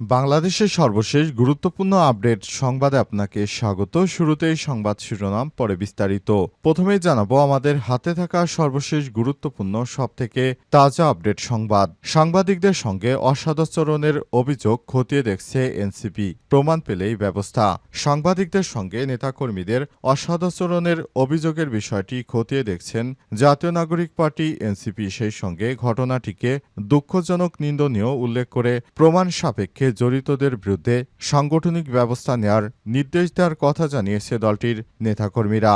বাংলাদেশের সর্বশেষ গুরুত্বপূর্ণ আপডেট সংবাদে আপনাকে স্বাগত। শুরুতেই সংবাদ শিরোনাম, পরে বিস্তারিত। প্রথমেই জানাব, আমাদের হাতে থাকা সর্বশেষ গুরুত্বপূর্ণ সবথেকে তাজা আপডেট সংবাদ। সাংবাদিকদের সঙ্গে অসদাচরণের অভিযোগ খতিয়ে দেখছে এনসিপি। প্রমাণ পেলেই ব্যবস্থা। সাংবাদিকদের সঙ্গে নেতাকর্মীদের অসদাচরণের অভিযোগের বিষয়টি খতিয়ে দেখছেন জাতীয় নাগরিক পার্টি এনসিপি। সেই সঙ্গে ঘটনাটিকে দুঃখজনক নিন্দনীয় উল্লেখ করে প্রমাণ সাপেক্ষে জড়িতদের বিরুদ্ধে সাংগঠনিক ব্যবস্থা নেয়ার নির্দেশ দেওয়ার কথা জানিয়েছে দলটির নেতাকর্মীরা।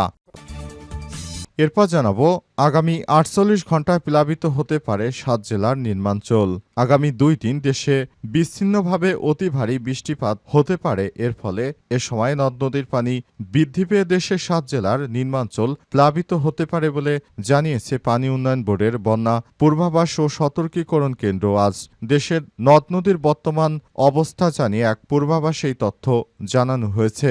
এরপর জানাব, আগামী আটচল্লিশ ঘন্টায় প্লাবিত হতে পারে সাত জেলার নির্মাঞ্চল। আগামী দুই দিন দেশে বিচ্ছিন্নভাবে অতি ভারী বৃষ্টিপাত হতে পারে। এর ফলে এ সময় নদ নদীর পানি বৃদ্ধি পেয়ে দেশের সাত জেলার নির্মাঞ্চল প্লাবিত হতে পারে বলে জানিয়েছে পানি উন্নয়ন বোর্ডের বন্যা পূর্বাভাস ও সতর্কীকরণ কেন্দ্র। আজ দেশের নদ নদীর বর্তমান অবস্থা জানিয়ে এক পূর্বাভাসে এই তথ্য জানানো হয়েছে।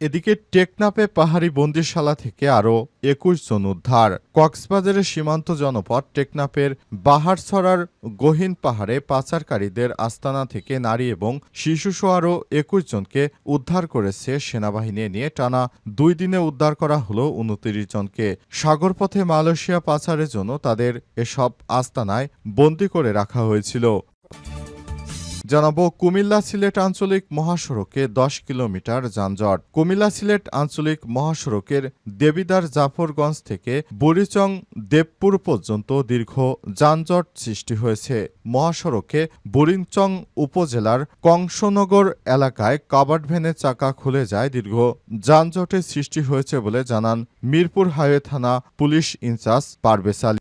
এদিকে টেকনাপে পাহাড়ি বন্দিশালা থেকে আরও একুশ জন উদ্ধার। কক্সবাজারের সীমান্ত জনপদ টেকনাপের বাহারছড়ার গহীন পাহাড়ে পাচারকারীদের আস্তানা থেকে নারী এবং শিশুসহ আরও একুশ জনকে উদ্ধার করেছে সেনাবাহিনী। নিয়ে টানা দুই দিনে উদ্ধার করা হলো উনত্রিশ জনকে। সাগরপথে মালয়েশিয়া পাচারের জন্য তাদের এসব আস্তানায় বন্দি করে রাখা হয়েছিল। জানাব কুমিল্লা সিলেট আঞ্চলিক মহাসড়কে দশ কিলোমিটার যানজট। কুমিল্লা সিলেট আঞ্চলিক মহাসড়কের দেবিদার জাফরগঞ্জ থেকে বুড়িচং দেবপুর পর্যন্ত দীর্ঘ যানজট সৃষ্টি হয়েছে। মহাসড়কে বুড়িচং উপজেলার কংসনগর এলাকায় কাবার্ড ভ্যানের চাকা খুলে যায় দীর্ঘ যানজটের সৃষ্টি হয়েছে বলে জানান মিরপুর হাইওয়ে থানা পুলিশ ইনচার্জ আলী।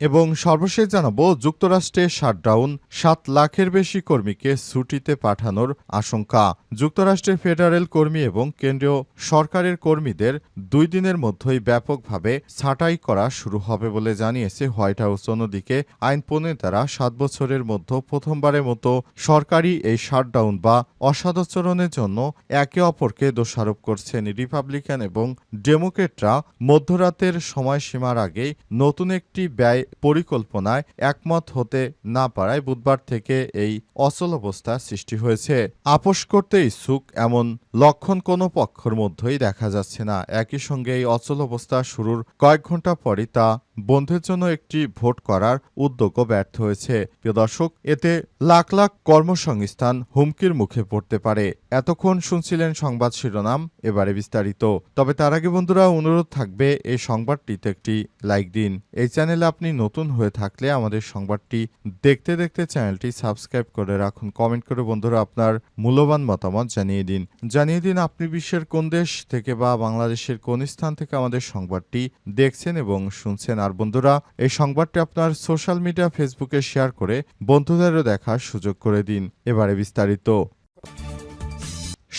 এবং সর্বশেষ জানাব, যুক্তরাষ্ট্রে শাটডাউন, সাত লাখের বেশি কর্মীকে ছুটিতে পাঠানোর আশঙ্কা। যুক্তরাষ্ট্রের ফেডারেল কর্মী এবং কেন্দ্রীয় সরকারের কর্মীদের দুই দিনের মধ্যেই ব্যাপকভাবে ছাঁটাই করা শুরু হবে বলে জানিয়েছে হোয়াইট হাউস। অন্যদিকে, আইন প্রণেতারা সাত বছরের মধ্যে প্রথমবারের মতো সরকারি এই শাটডাউন বা অসাদাচরণের জন্য একে অপরকে দোষারোপ করছেন রিপাবলিকান এবং ডেমোক্রেটরা। মধ্যরাতের সময়সীমার আগেই নতুন একটি ব্যয় পরিকল্পনায় একমত হতে না পারায় বুধবার থেকে এই অচল অবস্থা সৃষ্টি হয়েছে। আপোষ করতে ইচ্ছুক এমন লক্ষণ কোনো পক্ষের মধ্যেই দেখা যাচ্ছে না। একই সঙ্গে এই অচল অবস্থা শুরুর কয়েক ঘণ্টা পরই তা বন্ধের জন্য একটি ভোট করার উদ্যোগও ব্যর্থ হয়েছে। প্রিয় দর্শক, এতে লাখ লাখ কর্মসংস্থান হুমকির মুখে পড়তে পারে। এতক্ষণ শুনছিলেন সংবাদ শিরোনাম, এবারে বিস্তারিত। তবে তার আগে বন্ধুরা, অনুরোধ থাকবে এই সংবাদটিতে একটি লাইক দিন। এই চ্যানেলে আপনি নতুন হয়ে থাকলে আমাদের সংবাদটি দেখতে দেখতে চ্যানেলটি সাবস্ক্রাইব করে রাখুন। কমেন্ট করে বন্ধুরা আপনার মূল্যবান মতামত জানিয়ে দিন। জানিয়ে দিন আপনি বিশ্বের কোন দেশ থেকে বা বাংলাদেশের কোন স্থান থেকে আমাদের সংবাদটি দেখছেন এবং শুনছেন। আর বন্ধুরা, এই সংবাদটি আপনার সোশ্যাল মিডিয়া, ফেসবুকে শেয়ার করে বন্ধুদেরও দেখার সুযোগ করে দিন। এবারে বিস্তারিত।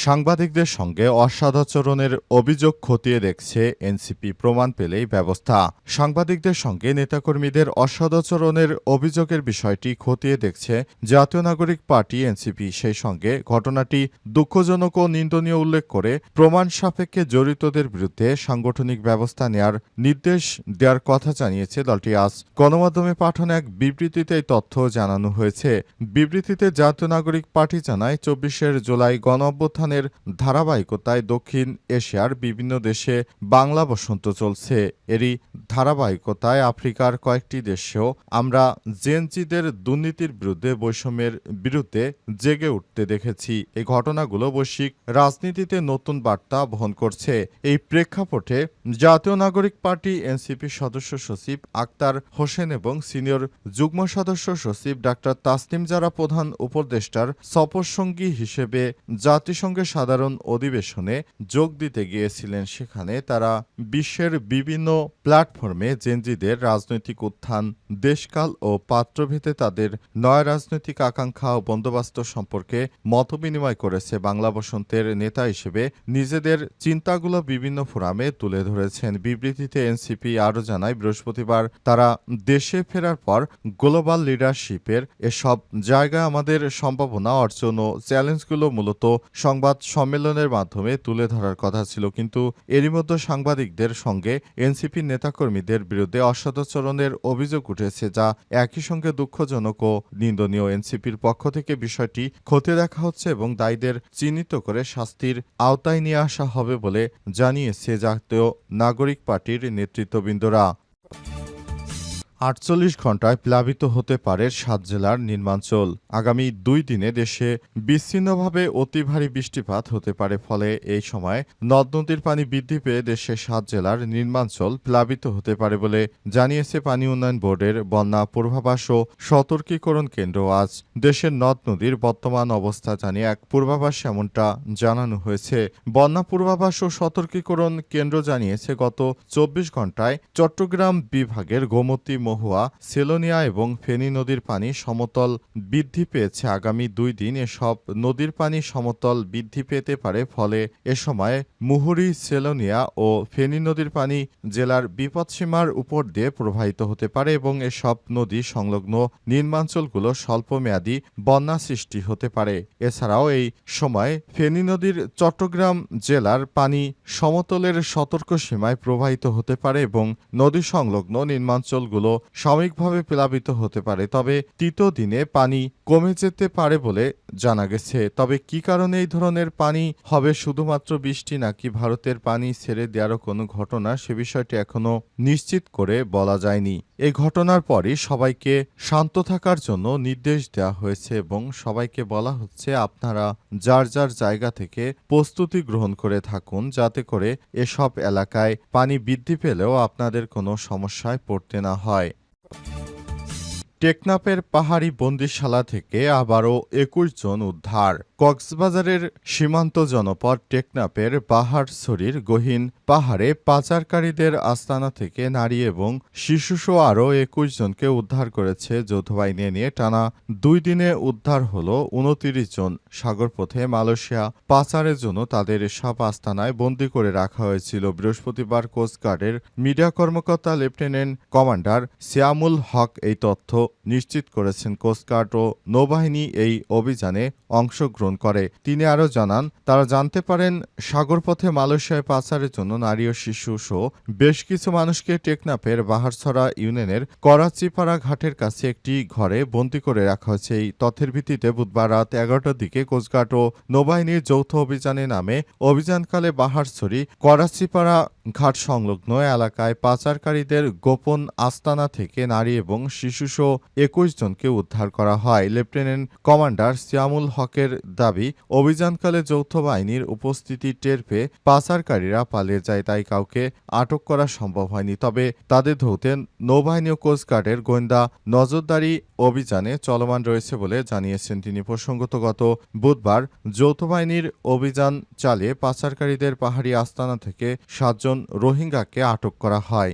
সাংবাদিকদের সঙ্গে অসাদাচরণের অভিযোগ খতিয়ে দেখছে এনসিপি প্রমাণ পেলেই ব্যবস্থা। সাংবাদিকদের সঙ্গে নেতাকর্মীদের অসদাচরণের অভিযোগের বিষয়টি খতিয়ে দেখছে জাতীয় নাগরিক পার্টি এনসিপি। সেই সঙ্গে ঘটনাটি দুঃখজনক ও নিন্দনীয় উল্লেখ করে প্রমাণ সাপেক্ষে জড়িতদের বিরুদ্ধে সাংগঠনিক ব্যবস্থা নেয়ার নির্দেশ দেওয়ার কথা জানিয়েছে দলটি। আজ গণমাধ্যমে পাঠানো এক বিবৃতিতে তথ্য জানানো হয়েছে। বিবৃতিতে জাতীয় নাগরিক পার্টি জানায়, চব্বিশের জুলাই গণ অভ্যুত্থানের ধারাবাহিকতায় দক্ষিণ এশিয়ার বিভিন্ন দেশে বাংলা বসন্ত চলছে। এরই ধারাবাহিকতায় আফ্রিকার কয়েকটি দেশেও আমরা জেনজিদের দুর্নীতির বিরুদ্ধে বৈষম্যের বিরুদ্ধে জেগে উঠতে দেখেছি। এই ঘটনাগুলো বৈশ্বিক রাজনীতিতে নতুন বার্তা বহন করছে। এই প্রেক্ষাপটে জাতীয় নাগরিক পার্টি এনসিপি সদস্য সচিব আক্তার হোসেন এবং সিনিয়র যুগ্ম সদস্য সচিব ডাক্তার তাসনিম যারা প্রধান উপদেষ্টার সফরসঙ্গী হিসেবে জাতিসংঘের সাধারণ অধিবেশনে যোগ দিতে গিয়েছিলেন। সেখানে তারা বিশ্বের বিভিন্ন প্ল্যাটফর্মে জেনজিদের রাজনৈতিক উত্থান, দেশকাল ও পাত্রভেদে তাদের নয় রাজনৈতিক আকাঙ্ক্ষা ও বন্দোবস্ত সম্পর্কে মতবিনিময় করেছে বাংলা বসন্তের নেতা হিসেবে। নিজেদের চিন্তাগুলো বিভিন্ন ফোরামে তুলে ধরেছেন। বিবৃতিতে এনসিপি আরও জানায়, বৃহস্পতিবার তারা দেশে ফেরার পর গ্লোবাল লিডারশিপের এসব জায়গায় আমাদের সম্ভাবনা, অর্জন ও চ্যালেঞ্জগুলো মূলত সংবাদ সংবাদ সম্মেলনের মাধ্যমে তুলে ধরার কথা ছিল, কিন্তু এরই মধ্যে সাংবাদিকদের সঙ্গে এনসিপির নেতাকর্মীদের বিরুদ্ধে অসদাচরণের অভিযোগ উঠেছে, যা একই সঙ্গে দুঃখজনক ও নিন্দনীয়। এনসিপির পক্ষ থেকে বিষয়টি খতিয়ে দেখা হচ্ছে এবং দায়ীদের চিহ্নিত করে শাস্তির আওতায় নিয়ে আসা হবে বলে জানিয়েছে জাতীয় নাগরিক পার্টির নেতৃত্ববৃন্দরা। আটচল্লিশ ঘন্টায় প্লাবিত হতে পারে সাত জেলার নির্মাঞ্চল আগামী দুই দিনে দেশে বিচ্ছিন্নভাবে অতি ভারী বৃষ্টিপাত হতে পারে, ফলে এই সময় নদ নদীর পানি বৃদ্ধি পেয়ে দেশের সাত জেলার নির্মাঞ্চল প্লাবিত হতে পারে বলে জানিয়েছে পানি উন্নয়ন বোর্ডের বন্যা পূর্বাভাস ও সতর্কীকরণ কেন্দ্র। আজ দেশের নদ নদীর বর্তমান অবস্থা জানিয়ে এক পূর্বাভাস এমনটা জানানো হয়েছে। বন্যা পূর্বাভাস ও সতর্কীকরণ কেন্দ্র জানিয়েছে, গত চব্বিশ ঘন্টায় চট্টগ্রাম বিভাগের গোমতী মহুয়া, সেলোনিয়া এবং ফেনী নদীর পানি সমতল বৃদ্ধি পেয়েছে। আগামী দুই দিন এসব নদীর পানি সমতল বৃদ্ধি পেতে পারে, ফলে এ সময় মুহুরি, সেলোনিয়া ও ফেনী নদীর পানি জেলার বিপদসীমার উপর দিয়ে প্রবাহিত হতে পারে এবং এসব নদী সংলগ্ন নির্মাঞ্চলগুলো স্বল্পমেয়াদী বন্যা সৃষ্টি হতে পারে। এছাড়াও এই সময় ফেনী নদীর চট্টগ্রাম জেলার পানি সমতলের সতর্ক সীমায় প্রবাহিত হতে পারে এবং নদী সংলগ্ন নির্মাঞ্চলগুলো সাময়িকভাবে প্লাবিত হতে পারে, তবে তৃতীয় দিনে পানি কমে যেতে পারে বলে জানা গেছে। তবে কি কারণে এই ধরনের পানি হবে, শুধুমাত্র বৃষ্টি নাকি ভারতের পানি ছেড়ে দেওয়ারও কোনো ঘটনা, সে বিষয়টি এখনও নিশ্চিত করে বলা যায়নি। এই ঘটনার পরই সবাইকে শান্ত থাকার জন্য নির্দেশ দেওয়া হয়েছে এবং সবাইকে বলা হচ্ছে, আপনারা যার যার জায়গা থেকে প্রস্তুতি গ্রহণ করে থাকুন, যাতে করে এসব এলাকায় পানি বৃদ্ধি পেলেও আপনাদের কোনো সমস্যায় পড়তে না হয়। টেকনাপের পাহাড়ি বন্দিশালা থেকে আবারও একুশ জন উদ্ধার। কক্সবাজারের সীমান্ত জনপদ টেকনাপের পাহাড়ছড়ির গহীন পাহাড়ে পাচারকারীদের আস্তানা থেকে নারী এবং শিশুসহ আরও একুশ জনকে উদ্ধার করেছে যৌথ বাহিনী নিয়ে টানা দুই দিনে উদ্ধার হল উনতিরিশ জন। সাগরপথে মালয়েশিয়া পাচারের জন্য তাদের সব আস্তানায় বন্দি করে রাখা হয়েছিল। বৃহস্পতিবার কোস্টগার্ডের মিডিয়া কর্মকর্তা লেফটেন্যান্ট কমান্ডার সিয়ামুল হক এই তথ্য নিশ্চিত করেছেন। কোস্টগার্ড ও নৌবাহিনী এই অভিযানে অংশগ্রহণ করে। তিনি আরও জানান, তারা জানতে পারেন, সাগরপথে মালয়েশিয়ায় পাচারের জন্য নারী ও শিশু সহ বেশ কিছু মানুষকে টেকনাফের বাহারছড়া ইউনিয়নের করাচিপাড়া ঘাটের কাছে একটি ঘরে বন্দী করে রাখা হয়েছে। এই তথ্যের ভিত্তিতে বুধবার রাত এগারোটার দিকে কোস্টগার্ড ও নৌবাহিনীর যৌথ অভিযানে নামে অভিযানকালে বাহারছড়ি করাচিপাড়া ঘাট সংলগ্ন এলাকায় পাচারকারীদের গোপন আস্তানা থেকে নারী এবং শিশুসহ একুশ জনকে উদ্ধার করা হয়। লেফটেন্যান্ট কমান্ডার সিয়ামুল হকের দাবি, অভিযানকালে যৌথ বাহিনীর উপস্থিতি টের পেয়ে পাচারকারীরা পালিয়ে যায়, তাই কাউকে আটক করা সম্ভব হয়নি। তবে তাদের ধরতে নৌবাহিনী ও কোস্টগার্ডের গোয়েন্দা নজরদারি অভিযানে চলমান রয়েছে বলে জানিয়েছেন তিনি। প্রসঙ্গত, গত বুধবার যৌথ বাহিনীর অভিযান চালিয়ে পাচারকারীদের পাহাড়ি আস্তানা থেকে সাতজন রোহিঙ্গাকে আটক করা হয়।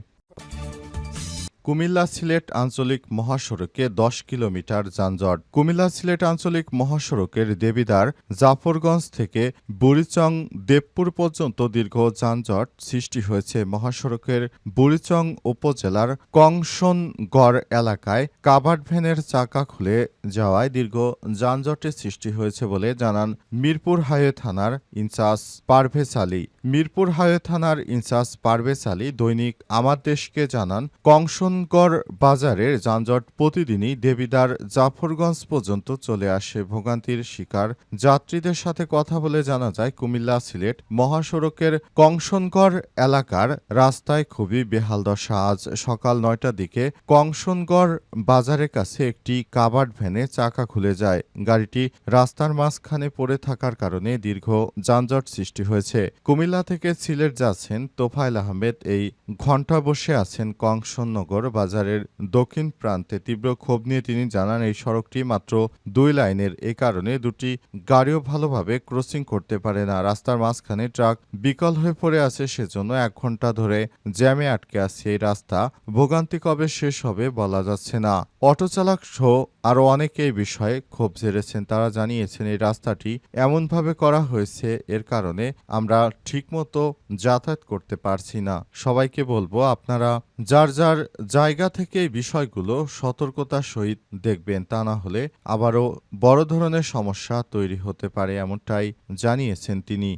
কুমিল্লা সিলেট আঞ্চলিক মহাসড়কে দশ কিলোমিটার যানজট। কুমিল্লা সিলেট আঞ্চলিক মহাসড়কের দেবিদার জাফরগঞ্জ থেকে বুড়িচং দেবপুর পর্যন্ত দীর্ঘ যানজট সৃষ্টি হয়েছে মহাসড়কের বুড়িচং উপজেলার কংসনগড় এলাকায়। কাভার্ড ভ্যানের চাকা খুলে যাওয়ায় দীর্ঘ যানজটের সৃষ্টি হয়েছে বলে জানান মিরপুর হাইওয়ে থানার ইনচার্জ পারভেজ আলী। মিরপুর হাইওয়ে থানার ইনচার্জ পারভেজ আলী দৈনিক আমার দেশকে জানান কংসনগড় বাজারের যানজট প্রতিদিনই দেবিদার জাফরগঞ্জ পর্যন্ত চলে আসে ভোগান্তির শিকার। যাত্রীদের সাথে কথা বলে জানা যায়, কুমিল্লা সিলেট মহাসড়কের কংসনগড় এলাকার রাস্তায় খুবই বেহাল দশা। আজ সকাল নয়টার দিকে কংসনগড় বাজারের কাছে একটি কাবার্ড ভ্যানে চাকা খুলে যায়। গাড়িটি রাস্তার মাঝখানে পড়ে থাকার কারণে দীর্ঘ যানজট সৃষ্টি হয়েছে। কুমিল্লা থেকে সিলেট যাচ্ছেন তোফায়েল আহমেদ। এই ঘণ্টা বসে আছেন কংসনগর বাজারের দক্ষিণ প্রান্তে তীব্র ক্ষোভ নিয়ে তিনি জানান, এই সড়কটি মাত্র দুই লাইনের। এ কারণে দুটি গাড়িও ভালোভাবে ক্রসিং করতে পারে না। রাস্তার মাঝখানে ট্রাক বিকল হয়ে পড়ে আছে, সেজন্য এক ঘণ্টা ধরে জ্যামে আটকে আছে এই রাস্তা। ভোগান্তি কবে শেষ হবে বলা যাচ্ছে না। অটো চালক সহ আরও অনেকে এই বিষয়ে ক্ষোভ জেরেছেন তারা জানিয়েছেন, এই রাস্তাটি এমনভাবে করা হয়েছে, এর কারণে আমরা ঠিকমতো যাতায়াত করতে পারছি না। সবাইকে বলব, আপনারা যার যার জায়গা থেকে বিষয়গুলো সতর্কতার সহিত দেখবেন, তা না হলে আবারও বড় ধরনের সমস্যা তৈরি হতে পারে, এমনটাই জানিয়েছেন তিনি।